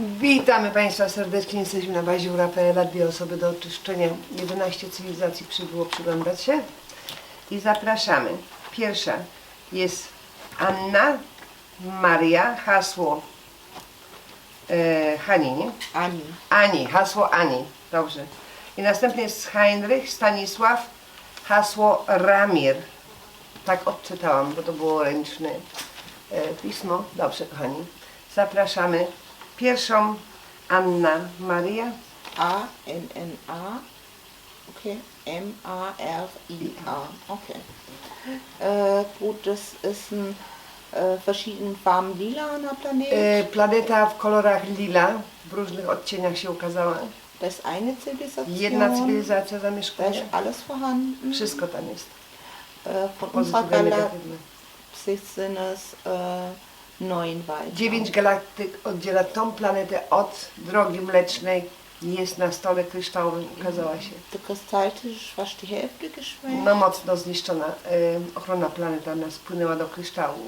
Witamy Państwa serdecznie. Jesteśmy na bazie Rafaela. Dwie osoby do oczyszczenia. 11 cywilizacji przybyło przyglądać się. I zapraszamy. Pierwsza jest Anna, Maria, hasło e, Hani, nie? Ani. Ani, hasło Ani. Dobrze. I następnie jest Heinrich, Stanisław, hasło Ramir. Tak odczytałam, bo to było ręczne e, pismo. Dobrze, kochani. Zapraszamy. Pierwszą Anna Maria. A, N, N, A. Okay. M, A, R, I, A. Okay. Äh, gut, das ist ein äh, verschiedenen Farben lilaner Planet. E, planeta w kolorach lila, w różnych odcieniach się ukazała. das ist eine Zivilisation. Jedna cywilizacja Da zamieszkuje. ist alles vorhanden. Wszystko tam jest. Äh, von unserer Pozytywne, negatywne. Galaxis sind es äh, weiter. Dziewięć galaktyk oddziela tą planetę od drogi mlecznej. Jest na stole kryształowym, ukazała się. Fast die Hälfte geschwächt. No mocno zniszczona. E, ochrona planetarna spłynęła do kryształu.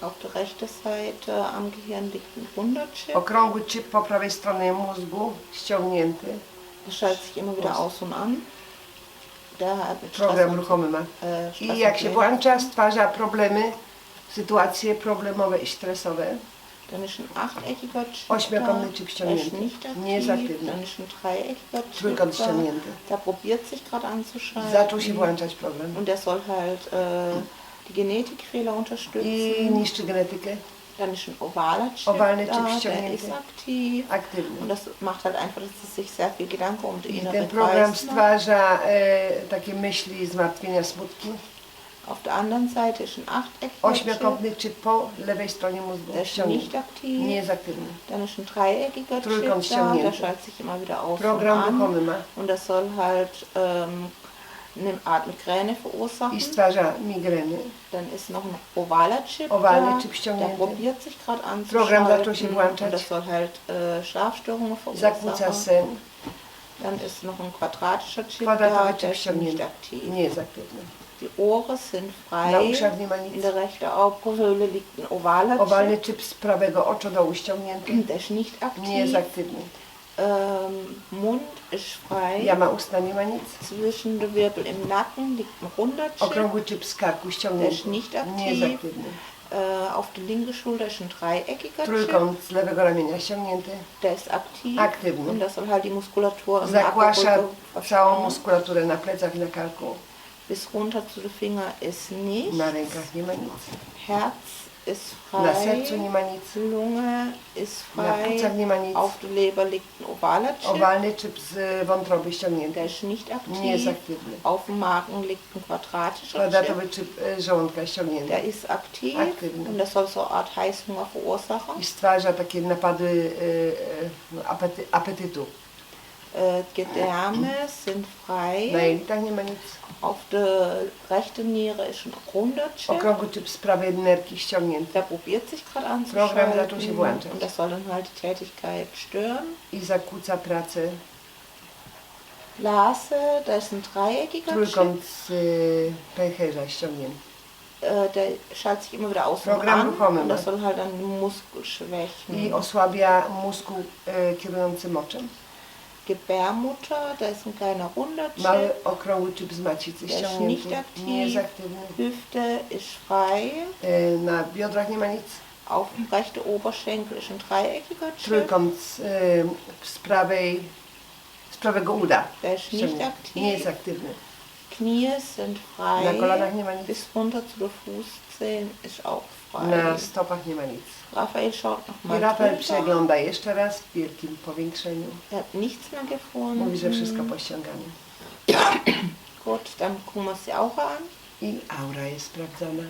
Auf der rechten Seite am Gehirn liegt ein Wunderchip. Okrągły chip po prawej stronie mózgu ściągnięty. Das schaltet sich immer wieder aus und an. Der hat mit Program ruchomy ma. Stress I jak się włącza, stwarza problemy, sytuacje problemowe i stresowe. Dann ist ein achteckiger Chip Ośmiokątny da. chip Der ściągnięty. ist nicht aktiv. Nie jest aktywny. Dann ist ein dreieckiger Chip Trójkąt da. ściągnięty. Der probiert sich gerade anzuschalten. Zaczął się włączać program. Und der soll halt äh, die Genetikfehler I unterstützen. niszczy genetykę. Dann ist ein ovaler Chip Ovalny da, chip der ściągnięty. ist aktiv. Aktywny. Und das macht halt einfach, dass sie sich sehr viel Gedanken um den I inneren ten program Kreis macht. stwarza e, takie myśli, zmartwienia, smutki. Auf der anderen Seite ist ein achteckiger Chip. Ośmiokątny chip po lewej stronie mózgu Der ist nicht aktiv. Nie jest aktywny. Dann ist ein dreieckiger Trójkąt Chip da, der schaltet sich immer wieder aus Program und an. Und das soll halt ähm, eine Art Migräne verursachen. i stwarza migreny. Dann ist noch ein ovaler Chip Owalny da, chip der ściągnięty. probiert sich gerade Program anzuschalten. zaczął się włączać. Und das soll halt äh, Schlafstörungen Zakłóca verursachen. sen. Dann ist noch ein quadratischer Chip Kwadratowy da, chip der ist nicht aktiv. Nie jest aktywny. Die Ohren sind frei. In der rechten Augenhöhle liegt ein ovaler Owalny chip z prawego oczodołu ściągnięty. Der ist nicht aktiv. Nie jest aktywny. Ähm, Mund ist frei. Jama nie ma nic. Zwischen den Wirbel im Nacken liegt ein runder Chip. Okrągły chip z karku Der ist ściągnięty. nicht Nie jest aktiv. aktywny. Äh, auf der linken Schulter ist ein dreieckiger Chip. Trójkąt z lewego ramienia ściągnięty. Der ist aktiv. Aktywny. Und das soll halt die Muskulatur im Nackenrücken całą muskulaturę na plecach i na karku. Bis runter zu den Finger ist nicht. Herz ist frei. Lunge ist frei. Auf der Leber liegt ein ovaler Chip. Owalny chip z wątroby ściągnięty. Der ist nicht Nie jest aktiv. aktywny. Auf dem Magen liegt ein quadratischer Chip. Kwadratowy chip żołądka ściągnięty. Der ist aktiv Aktywny. und das soll so eine Art Heißhunger verursachen. I stwarza takie napady apetytu. Äh, Gedärme sind frei. Na jelitach nie ma nic. Auf der rechten Niere ist ein runder Chip. Okrągły chip z prawej nerki ściągnięty. Der probiert sich gerade Program zaczął się anzuschalten włączać. und das soll dann halt die Tätigkeit stören. I zakłóca pracę. Blase, da ist ein dreieckiger Chip. Trójkąt z pęcherza ściągnięty. Äh, der schaltet sich immer wieder aus und Program an und das soll halt dann Muskel schwächen. I osłabia mózgu e, kierujący moczem. Gebärmutter, da ist ein kleiner runder Chip. Mały okrągły chip z macicy Der ist nicht aktiv. Nie jest aktywny. Hüfte ist frei. E, Na biodrach nie ma nic. Auf dem rechten Oberschenkel ist ein dreieckiger Chip. Trójkąt z, e, z prawej, z prawego uda. Der ist nicht ściągnięty. aktiv. Nie jest aktywny. Knie sind Na frei. kolanach nie ma nic. Bis runter zu den Fußzehen ist auch. Na stopach nie ma nic. Raphael schaut noch I mal Rafael drüber. przegląda jeszcze raz w wielkim powiększeniu. Er hat nichts mehr gefunden. Mówi, że wszystko pościągane. Gut, dann gucken wir uns die Aura an. I aura jest sprawdzana.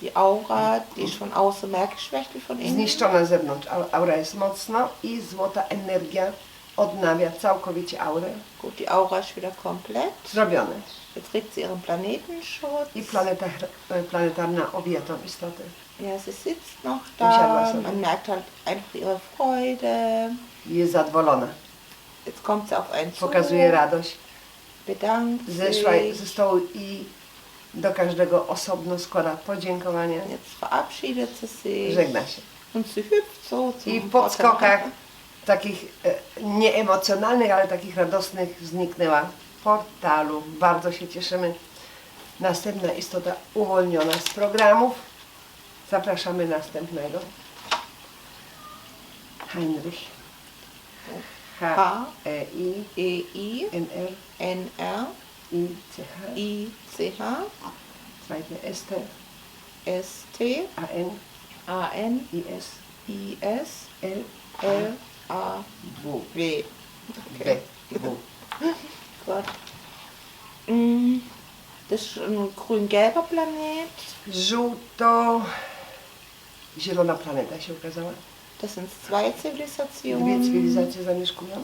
Die Aura, die ist von außen mehr geschwächt wie von innen. Zniszczona z zewnątrz. Au- Aura jest mocno i złota energia odnawia całkowicie aurę. Gut, die Aura ist wieder komplett. Zrobione. Jetzt sie ihren Planetenschutz. I planeta, e, planetarna obija tą istotę. Ja, sie sitzt noch da. Man merkt halt einfach ihre Freude. Jest zadowolona. Jetzt kommt sie auf einen zu, Pokazuje radość. bedankt Zeszła ze stołu i do każdego osobno składa podziękowania. Jetzt verabschiedet sie sich. Żegna się. Und sie hüpft so I podskokach takich e, nieemocjonalnych, ale takich radosnych zniknęła w portalu. Bardzo się cieszymy. Następna istota uwolniona z programów. Zapraszamy następnego. Heinrich. H, E, I, E, I, N, R, N, R, I, C, H. I, C, H, Zweite S, T, S, T, A, N, A, N, I, S, I, S, L, L, A, W, W. B, W. Gut. Mm, Das ist ein grün-gelber Planet. Żółto zielona planeta się ukazała. Das sind zwei Dwie Zivilisationen. cywilizacje zamieszkują.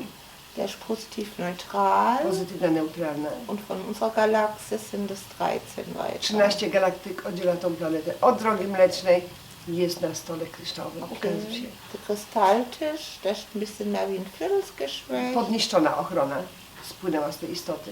Der ist positiv neutral. Pozytywna, neutralna. Und von unserer Galaxie sind es 13 weiter. 13 galaktyk oddziela tą planetę od drogi mlecznej. Jest na stole kryształowym. Okay. Się. Kristalltisch, der ist ein bisschen mehr wie ein. Podniszczona ochrona spłynęła z tej istoty.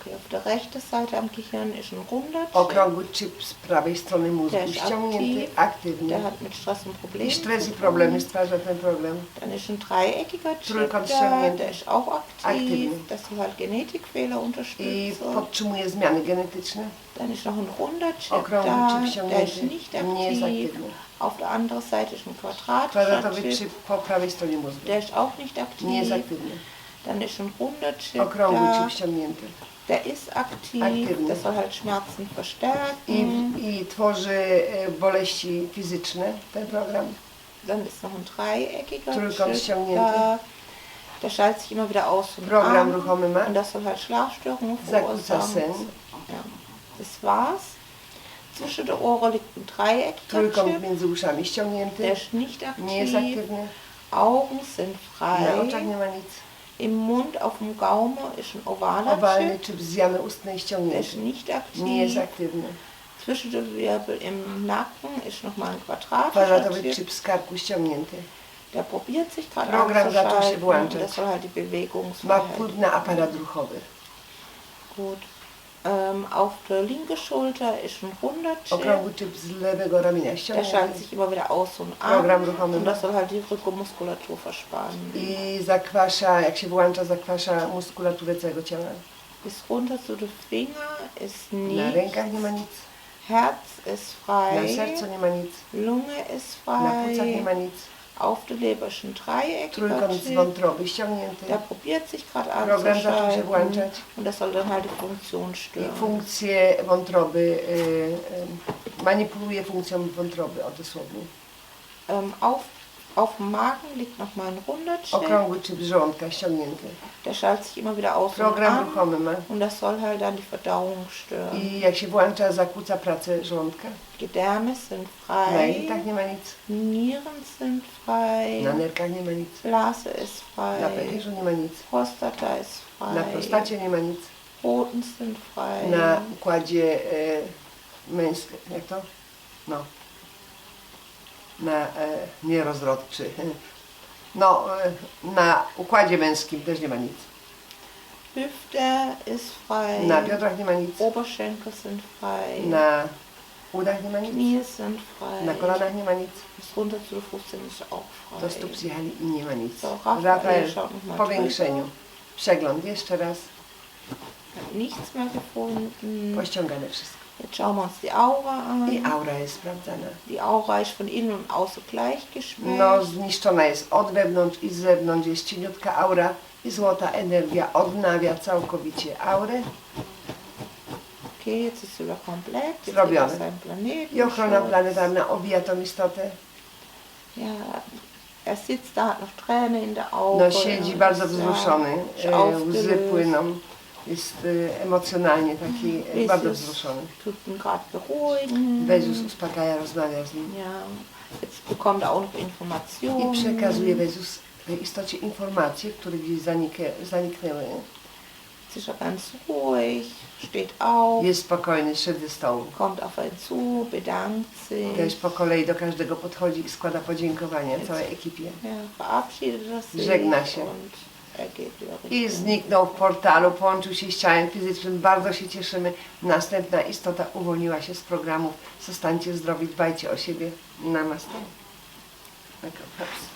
Okay, auf der rechten Seite am Gehirn ist ein runder Chip. Okrągły chip z prawej strony mózgu Der ist ściągnięty, aktiv. aktywny. Der hat mit Stress und Problemen. I stres i problemy stwarza ten problem. Dann ist ein dreieckiger Chip Trójkąt da, ściągnięty. der ist auch aktiv. Aktywny. Das soll halt Genetikfehler I unterstützen. podtrzymuje zmiany genetyczne. Dann ist noch ein runder Chip Okrągły da, chip der ist ściągnięty. nicht Nie jest aktiv. aktywny. Auf der anderen Seite ist ein quadratischer Kwadratowy Chip, chip po prawej stronie mózgu. der ist auch nicht Nie jest aktiv. aktywny. Dann ist ein runder Chip Okrągły da, der ist aktiv, Aktywny. der soll halt Schmerzen I, verstärken. I tworzy e, boleści fizyczne ten program. Dann ist noch ein dreieckiger Trójkąt Chip da, der schaltet sich immer wieder aus und Program an. ruchomy ma. Und das soll halt Schlafstörungen verursachen. Ja, das war's. Zwischen der Ohren liegt ein dreieckiger Chip, między uszami ściągnięty. der ist nicht Nie jest aktiv. aktywny. Augen sind Na oczach frei. nie ma nic. Im Mund, auf dem Gaumen ist ein ovaler Owalny Chip, chip z jamy ustnej der ist ściągnięty. nicht Nie jest aktiv. aktywny. Zwischen den Wirbel im Nacken ist nochmal ein quadratischer Kwadratowy Chip. chip z karku ściągnięty. Der probiert sich gerade Program zaczął się anzuschalten. włączać. Das soll halt die Ma Bewegungsfreiheit. wpływ na aparat ruchowy. Gut. Ähm, auf der linken Schulter ist ein runder Chip. Der schaltet ściągnięty. sich immer wieder aus und an. Und das soll halt die Rückenmuskulatur verspannen. I zakwasza, jak się włącza, zakwasza muskulaturę całego ciała. Bis runter zu den Finger ist Na nichts. rękach nie ma nic. Herz ist Na frei. sercu nie ma nic. Lunge ist Na płucach nie frei. ma nic. Auf der Leber ist ein dreieckiger Trójkąt ściągnięty. Der probiert sich gerade Program zaczął się anzuschalten. włączać. Und das soll dann halt die Funktion I stören. funkcje wątroby, y, y, manipuluje funkcją wątroby, o dosłownie. Ähm, auf, auf dem Magen liegt nochmal ein runder Chip. Okrągły ściągnięty. Der schaltet sich immer wieder aus und Program an. ruchomy ma. Und das soll halt dann die Verdauung stören. I jak się włącza, zakłóca pracę żołądka. Gedärme sind Na frei. jelitach nie ma nic. Nieren sind frei. Na nerkach nie ma nic. Blase ist Na frei. pęcherzu nie ma nic. Prostata ist frei. Na prostacie nie ma nic. Hoden sind frei. Na układzie e, męskim, jak to? No. Na e, nierozrodczy. No, e, na układzie męskim też nie ma nic. Hüfte ist frei. Na biodrach nie ma nic. Oberschenkel sind frei. Na udach nie ma nic. Knie sind frei. Na kolanach nie ma nic. Bis runter zu den ist auch frei. Do stóp zjechali i nie ma nic. So, Rafael, powiększeniu. Przegląd jeszcze raz. Nichts mehr gefunden. Pościągane wszystko. Jetzt schauen wir uns die Aura an. I aura jest sprawdzana. Die Aura ist von innen und außen gleich geschwächt. No, zniszczona jest od wewnątrz i z zewnątrz. Jest cieniutka aura i złota energia odnawia całkowicie aurę. Okay, jetzt ist sie wieder komplett. Jetzt Zrobione. I ochrona planetarna obija tą istotę. Ja, er sitzt da, hat noch Tränen in der Augen. No, siedzi bardzo wzruszony. E, Łzy płyną. Jest e, emocjonalnie taki e, bardzo wzruszony. tut ihn gerade beruhigen. Jezus uspokaja, rozmawia z nim. Ja, jetzt bekommt er auch noch I Informationen. przekazuje Jezus tej istocie informacje, które gdzieś zaniknę, zaniknęły. Jetzt ist er ganz ruhig, steht auf, Jest spokojny, szedł ze stołu. kommt auf einen zu, bedankt sich. Też po kolei do każdego podchodzi i składa podziękowania całej ekipie. Ja, verabschiedet er sich Żegna się. und I zniknął w portalu, połączył się z ciałem fizycznym. Bardzo się cieszymy. Następna istota uwolniła się z programów. Zostańcie zdrowi, dbajcie o siebie. Namaste. Patrz.